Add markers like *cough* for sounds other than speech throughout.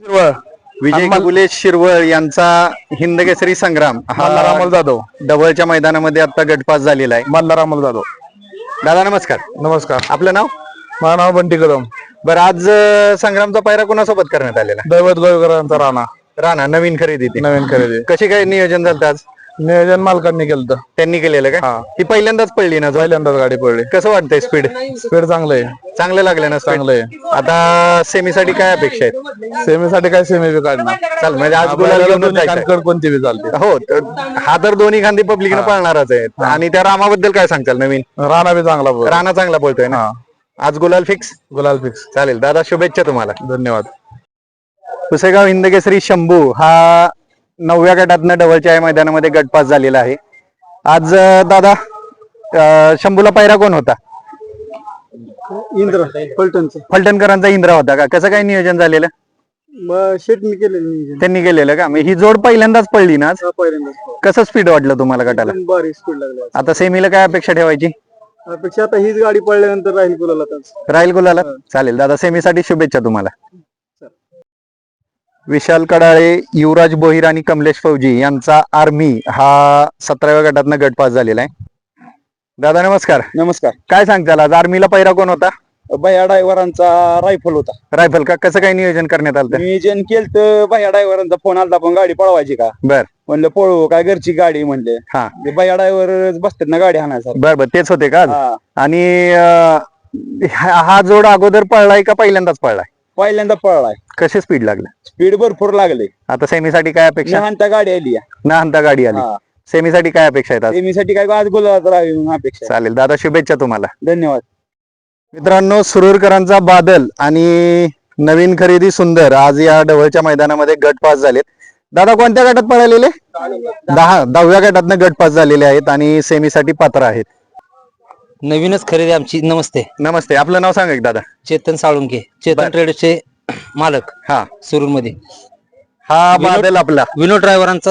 शिरवळ. विजय कबुले शिरवळ यांचा हिंद केसरी संग्राम. मल्हार हा अमोल जाधव. डबलच्या मैदानामध्ये आता गटपास झालेला आहे. मल्हार अमोल जाधव. दादा नमस्कार. नमस्कार. आपलं नाव? माझं नाव बंटी कदम. बरं आज अं, संग्रामचा पायरा कोणासोबत करण्यात आलेला? दैवत गोवेकरांचा राणा. राणा नवीन खरेदी ती नवीन खरेदी. कशी काय नियोजन झालं आज? नियोजन मालकांनी केलं त्यांनी केलेलं का? हा. ही पहिल्यांदाच पडली ना? पहिल्यांदाच गाडी पडली. कसं वाटतंय स्पीड स्पीड चांगलं आहे. चांगलं लागलं ना? चांगलं आहे. आता सेमीसाठी काय अपेक्षा आहेत? सेमीसाठी काय सेमी बी काढणार. चाल म्हणजे आज गुलाल घेऊनच. कानकड कोणती बी चालते. हो तर हा तर दोन्ही खांदी पब्लिकनं पाळणारच आहे आणि त्या रामाबद्दल काय सांगताल नवीन? राणा बी चांगला बोल राणा चांगला बोलतोय ना? आज गुलाल फिक्स गुलाल फिक्स चालेल दादा शुभेच्छा तुम्हाला. धन्यवाद. पुसेगाव हिंदकेसरी शंभू हा नवव्या गटातनं डबलच्या या मैदानामध्ये गटपास झालेला आहे. आज दादा शंभूला पायरा कोण होता? इंद्र पलटणचं फलटणकरांचा इंद्रा होता का? कसं काय नियोजन झालेलं? मग शेट मी केलेलं नियोजन. त्यांनी केलेलं का? मग ही जोड पहिल्यांदाच पडली ना आज? हा पहिल्यांदाच कसं स्पीड वाटलं तुम्हाला गटाला? बारीक स्पीड लागला आता सेमीला काय अपेक्षा ठेवायची? अपेक्षा आता हीच गाडी पडल्यानंतर राहील गुलाला त्याच राहील गुलाला चालेल दादा सेमीसाठी शुभेच्छा तुम्हाला. विशाल कडाळे युवराज बोहीर आणि कमलेश फौजी यांचा आर्मी हा सतराव्या गटातनं गटपास झालेला आहे. दादा नमस्कार. नमस्कार. काय सांगताल? आज आर्मीला पहिरा कोण होता? भैया ड्रायव्हरांचा रायफल होता. रायफल का? कसं काय नियोजन करण्यात आलं होतं? नियोजन केलं तर भैया ड्रायव्हरांचा फोन आलता पण गाडी पळवायची का? बर. म्हणलं पळवू काय घरची गाडी म्हणले. हा. ते भैया ड्रायव्हर बसतात ना गाडी हाणायसाठी बर बर तेच होते का आज? हा. आणि अं, हा हा जोड अगोदर पळलाय का पहिल्यांदाच पळलाय? पहिल्यांदा पळलाय. कसे स्पीड लागलं? स्पीड भरपूर लागले. आता सेमीसाठी काय अपेक्षा? हाणता गाडी आली ना हंता गाडी आली. हा. सेमीसाठी काय अपेक्षा आहेत आज? सेमीसाठी काय आज गुलाबात राहावी म्हणून अपेक्षा आहे. चालेल दादा शुभेच्छा तुम्हाला. धन्यवाद. मित्रांनो सुरूरकरांचा बादल आणि नवीन खरेदी सुंदर आज या डवळच्या मैदानामध्ये गट पास झालेत. दादा कोणत्या गटात पळालेले? दहा दहाव्या गटातनं गट पास झालेले आहेत आणि सेमीसाठी पात्र आहेत. नवीनच खरेदी आमची. नमस्ते. नमस्ते. आपलं नाव सांगा एक दादा. चेतन साळुंके. चेतन ट्रेडर्सचे मालक हा. सुरूरमध्ये हा विनोद- बादल आपला. विनोद ड्रायव्हरांचा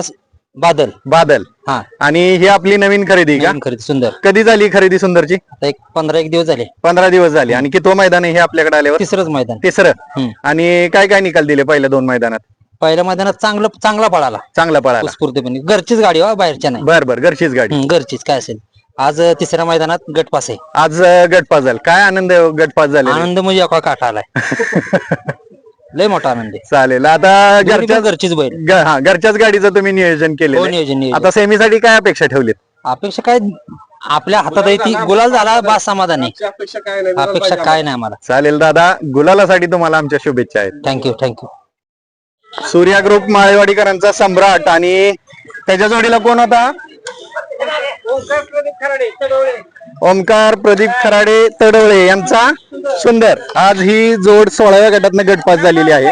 बादल. बादल. हा. आणि ही आपली नवीन खरेदी का? नवीन खरेदी सुंदर. कधी झाली खरेदी सुंदरची? आता एक पंधरा एक दिवस झाले. पंधरा दिवस झाली. आणि किती मैदान आहे हे आपल्याकडे आल्यावर? तिसरंच मैदान. तिसरं. हम्म. आणि काय काय निकाल दिले पहिल्या दोन मैदानात? पहिल्या मैदानात चांगलं चांगला पळाला. चांगला पळाला. उत्स्फूर्तपणे. घरचीच गाडी हो बाहेरच्या नाही. बर बर. घरचीच गाडी. घरचीच. काय असेल. आज तिसऱ्या मैदानात गटपास आहे. आज गटपास झाला. काय आनंद आहे गटपास झाले आनंद म्हणजे अका काठा आलाय. *laughs* लय मोठा आनंद आहे. चालेल. आता घरच्या घरचीच बैल. ग- हा घरच्याच गाडीचं तुम्ही नियोजन हो केलं नियोजन नियोजन. आता सेमीसाठी काय अपेक्षा ठेवलीत? अपेक्षा काय? आपल्या हातात आहे ती गुलाल झाला बा समाधानी अपेक्षा काय नाही आम्हाला. चालेल दादा गुलालासाठी तुम्हाला आमच्या शुभेच्छा आहेत. Thank you thank you Surya group माळेवाडीकरांचा सम्राट आणि त्याच्या जोडीला कोण होता? ओमकार प्रदीप खराडे तडवळे. यांचा सुंदर. आज ही जोड सोळाव्या गटातनं गटपास झालेली आहे.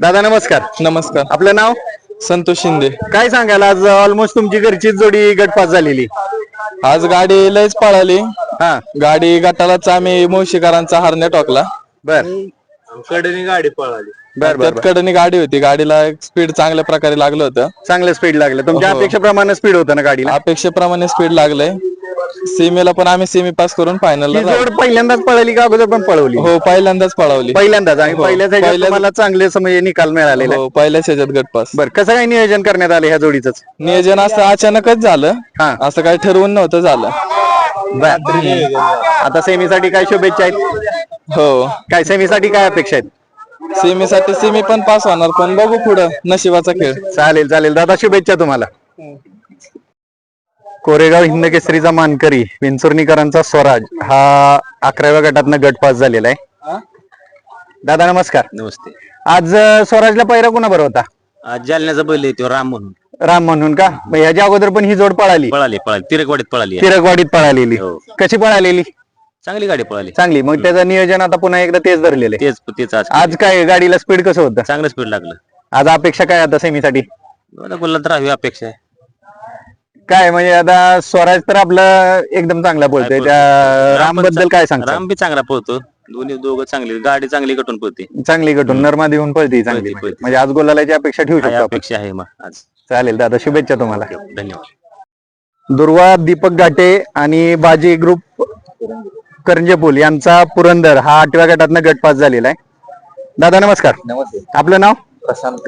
दादा नमस्कार. नमस्कार. आपलं नाव? संतोष शिंदे. काय सांगाल? आज ऑलमोस्ट तुमची घरचीच जोडी गटपास झालेली. आज गाडी लयच पळाली. हा. गाडी गटालाच आम्ही मुळशीकरांचा हरण्या टोकला. बर. कडनी गाडी पळाली. बर बर त्यात कडनी गाडी होती. गाडीला स्पीड चांगल्या प्रकारे लागलं होतं. चांगलं स्पीड लागलं. तुमच्या हो. अपेक्षेप्रमाणे स्पीड होतं ना गाडीला? अपेक्षेप्रमाणे स्पीड लागलंय सीमेला पण आम्ही सेमी पास करून फायनलला ही जोड पहिल्यांदाच पळली का अगोदर पण पळवली? हो पहिल्यांदाच पळवली. पहिल्यांदाच आणि हो, पहिल्याच ह्याच्यात पहिल्याच- तुम्हाला चांगले समय निकाल मिळालेला. हो पहिल्याच ह्याच्यात गटपास बर कसं काय नियोजन करण्यात आलं ह्या जोडीच नियोजन असं अचानकच झालं. हा. असं काही ठरवून नव्हतं झालं. आता सेमीसाठी काय शुभेच्छा आहेत? हो. काय सेमीसाठी काय अपेक्षा आहेत? सेमीसाठी सेमी पण पास होणार पण बघू पुढं नशिबाचा खेळ. चालेल चालेल. दादा शुभेच्छा तुम्हाला. कोरेगाव हिंद केसरीचा मानकरी विंचुर्णीकरांचा स्वराज हा अकराव्या गटातनं गट पास झालेला आहे. दादा नमस्कार. नमस्ते. आज स्वराजला पहिरा कोणा बरोबर होता? आज जालन्याचा बैल आहे तो राम म्हणून. राम म्हणून का? मग ह्याच्या अगोदर पण ही जोड पळाली. पळाली पळाली. तिरकवाडीत पळाली. तिरकवाडीत पळालेली. हो. कशी पळालेली? चांगली गाडी पळाली. चांगली. मग त्याचं नियोजन आता पुन्हा एकदा तेच धरलेलं आहे. तेच तेच आज आज काय गाडीला स्पीड कसं होतं? चांगलं स्पीड लागलं. आज अपेक्षा काय आता सेमीसाठी? आता बोलला तर राहावी अपेक्षा आहे. काय म्हणजे आता स्वराज तर आपलं एकदम चांगला बोलतोय. त्या रामबद्दल काय सांगता? राम बी चांगला पळतो. दोन्ही दोघं चांगली. गाडी चांगली कटून पळते. चांगली गटून नरमा देऊन पळते चांगली. पळते, पळते. म्हणजे आज गोलालाची अपेक्षा ठेवू काय शकतो आपण. अपेक्षा आहे मग आज. चालेल दादा शुभेच्छा तुम्हाला. धन्यवाद. दुर्वा दीपक घाटे आणि बाजी ग्रुप करंजेपूल यांचा पुरंदर हा आठव्या गटातनं गट पास झालेला आहे. दादा नमस्कार. नमस्ते. आपलं नाव? प्रशांत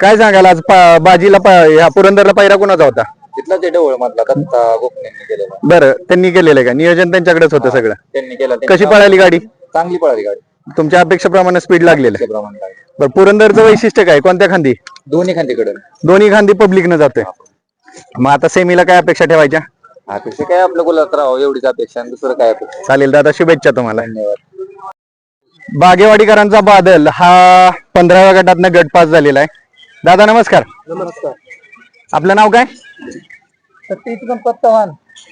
काय सांगाल आज पा- बाजीला पा- ह्या पुरंदरला पायरा कोणाचा होता? तिथला ते डवळ मधला दत्ता गोपनेंनी केलेला. बरं त्यांनी केलेलं आहे का? नियोजन त्यांच्याकडेच होतं सगळं. त्यांनी केला कशी पळाली गाडी? चांगली पळाली गाडी. तुमच्या अपेक्षेप्रमाणे स्पीड लागलेलं. आहे प्रमाणे गाडी बरं पुरंदरचं वैशिष्ट्य काय? कोणत्या खांदी? दोन्ही खांदीकडे. दोन्ही खांदी पब्लिकनं जातोय. मग आता सेमीला काय अपेक्षा ठेवायच्या? अपेक्षा काय आपलं गुलात राहावं? एवढीच अपेक्षा आणि दुसरं काय अपेक्षा? चालेल दादा शुभेच्छा तुम्हाला. धन्यवाद. बागेवाडीकरांचा बादल हा पंधराव्या गटातनं गट पास झालेला आहे. दादा नमस्कार. नमस्कार. आपलं नाव काय? गणपत चव्हाण.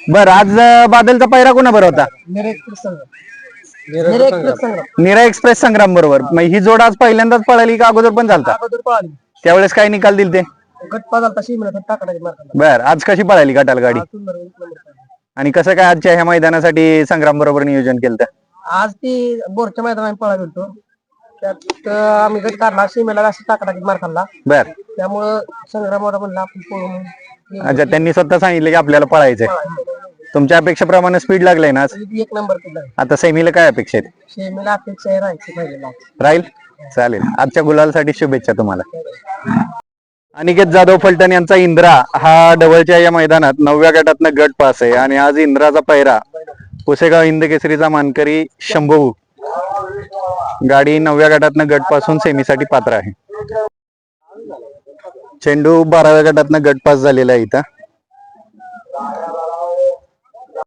बर आज अं, बादलचा पायरा कोणा बरोबर होता निरा एक्सप्रेस संग्राम बरोबर. मग ही जोड आज पहिल्यांदाच पळाली का अगोदर पण चालता त्यावेळेस काय निकाल दिल ते बर आज कशी पळाली गटाला गाडी? आणि कसं काय आजच्या ह्या मैदानासाठी संग्राम बरोबर नियोजन केलं आज ती बोरच्या मैदानात पळा गेलतो त्यात अं, आम्ही गट काढला सीमेला अशी टाकाटाकीत मार खाल्ला बर. त्यामुळं संग्रामवर म्हणलं आपण पळून येऊ. अच्छा त्यांनी स्वतः सांगितलं की आपल्याला पळायचंय. तुमच्या अपेक्षेप्रमाणे स्पीड लागलाय ना आज? एक नंबर केला आता सेमीला काय अपेक्षा आहेत? सीमेला अपेक्षा आहे राहायची राहील? चालेल. आजच्या गुलालसाठी शुभेच्छा तुम्हाला. अनिकेत जाधव फलटण यांचा इंद्रा हा डबलच्या या मैदानात नवव्या गटातनं गट पास आहे. आणि आज इंद्राचा पैरा पुसेगाव हिंद केसरीचा मानकरी शंभू गाडी नवव्या गटातनं गटपासून सेमीसाठी पात्र आहे. चेंडू बाराव्या गटातनं गट पास झालेला आहे इथं.